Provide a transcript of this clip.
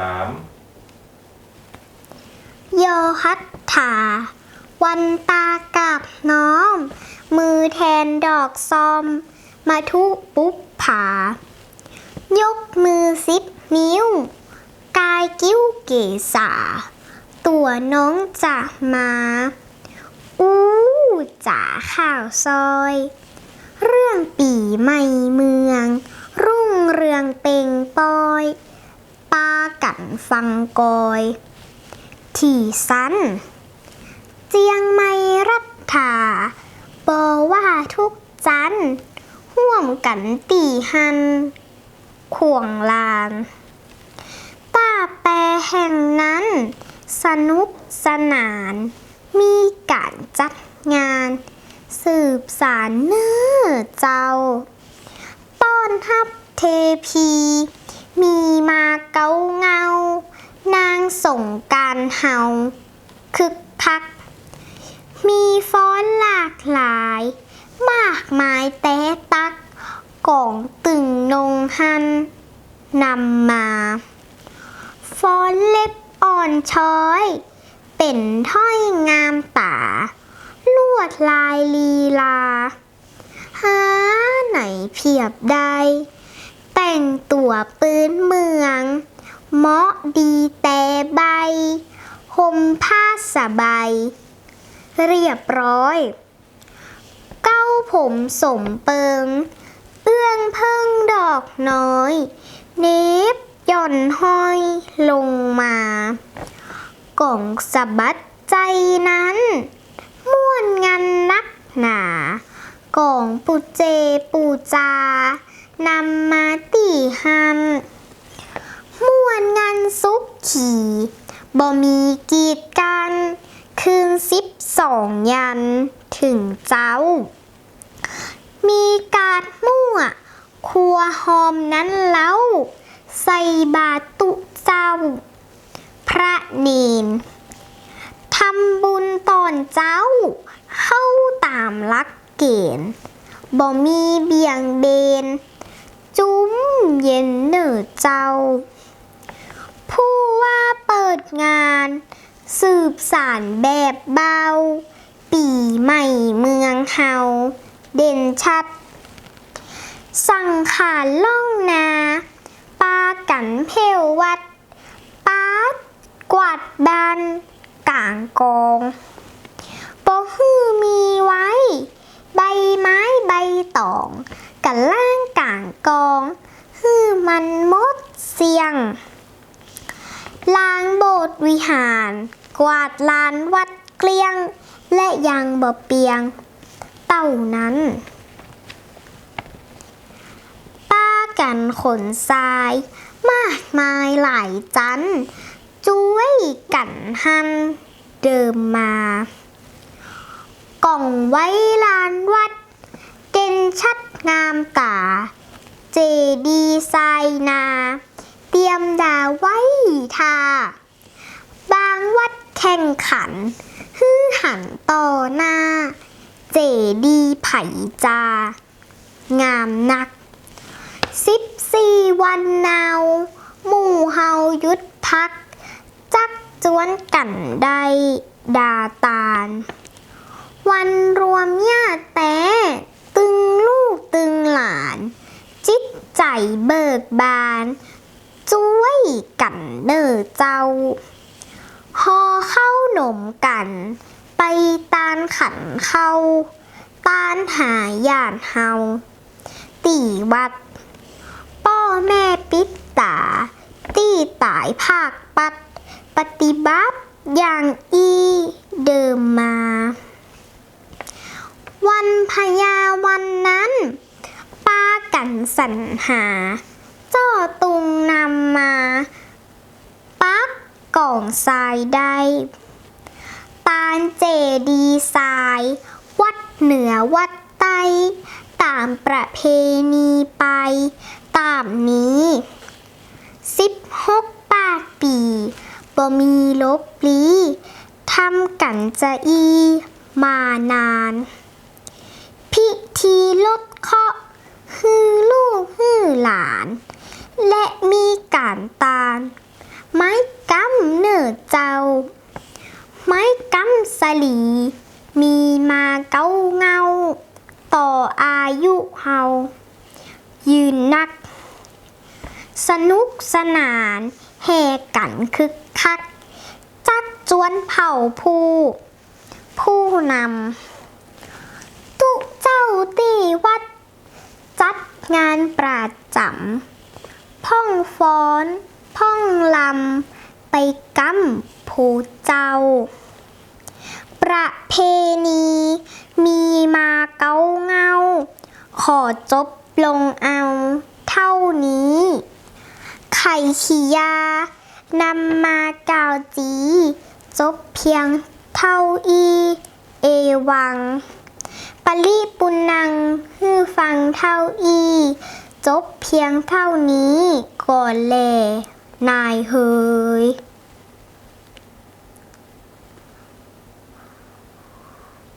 สามโยฮัตถา วันตากับน้อม มือแทนดอกซอม มาทุปุ๊บผา ยกมือสิบนิ้ว กายกิ้วเกษา ตัวน้องจะมา อู้จ๋าข่าวซอย เรื่องปีใหม่เมือง รุ่งเรืองเป่งปอย นฟังกอย ที่สัน เจียงไม่รัฐถาบอว่าทุกจันห่วมกันตีหัน ข่วงลานป้าแปรแห่งนั้น สนุกสนาน มีการจัดงาน สืบสารเนื้อเจ้า ต้อนทับเทพี มีมาเกาเงา ส่งการเฮาคึกคัก มีฟ้อนหลากหลาย มากมายแต่ตักกองตึงนงหันนำมาฟ้อนเล็บอ่อนช้อย เป็นถ้อยงามตา ลวดลายลีลา หาไหนเพียบได้ แต่งตัวปืนเมือง เมาะดีแต่ใบห่มผ้าสบาย เรียบร้อย เก้าผมสมเปิง เอื้องเพิ่งดอกน้อย เนบหย่อนห้อยลงมา กล่องสะบัดใจนั้น ม่วนงันนักหนากล่องปูเจปูจานำมาตีหัน ม่วนงานซุกขี่บ่มีกีดกัน คืนสิบสองยันถึงเจ้า มีกาดมั่ว ครัวหอมนั้นเล้า ใส่บาตุเจ้า พระเนนทำบุญตอนเจ้า เข้าตามลักเกณฑ์บ่มีเบี่ยงเบน จุ้มเย็นเหนือเจ้า ดงาน สืบสารแบบเบา ปีใหม่เมืองเฮา เด่นชัด สั่งขานล่องนาปากันเพลวัดปาดกวาดบานกลางกองปอฮือมีว้ ใบไม้ใบตองกันล่างกลางกองฮือมันมดเสียง ล้างโบสถ์วิหาร กวาดลานวัดเกลี้ยง และยังบ่เปียง เต่านั้นป้ากันขนทราย มากมายหลายจันจุ้ยกันหันเดิมมา กล่องไว้ลานวัด เด่นชัดงามตาเจดีไซนา เตรียมดาไว้ทา บางวัด แข่งขัน ฮือหันต่อหน้า เจดีไผ่จา งามนักสิบสี่วันนาวหมู่เฮายุดพัก จักจวนกันได้ดาตาล วันรวมญาติแต่ตึงลูกตึงหลาน จิตใจเบิกบาน จ้วยกันเด้อเจ้า อเข้าหนมกัน ไปตานขันเข้า ตานหาญาติเฮาตีวัด ป้อแม่ปิดตา ตีตายภาคปัด ปฏิบัติอย่างอีเดิมมา วันพญาวันนั้นป้ากันสรรหา เจ้าตุงนำมา กล่องทรายได้ตาลเจดีทราย วัดเหนือวัดใต้ตามประเพณีไป ตามนี้สิบหกปาปีบ่มีลบลีทำกันจะอีมานาน พิธีลดเคาะฮือลูกฮือหลาน และมีการตาล ไม้กำเนื้อเจ้า ไม้กำสลี มีมาเก้าเงา ต่ออายุเฮา ยืนนัก สนุกสนานแห่กันคึกคัก จักจวนเผ่าผู้ ผู้นำ ตุเจ้าตีวัด จัดงานประจำพ่องฟ้อน พ่องลำไปกำผู้เจ้า ประเพณีมีมาเก้าเงา ขอจบลงเอาเท่านี้ ไข่ขียานำมากล่าวจี จบเพียงเท่าอี เอวัง ปลีปุนังฮือฟังเท่าอี จบเพียงเท่านี้ก่อนแล นายเฮย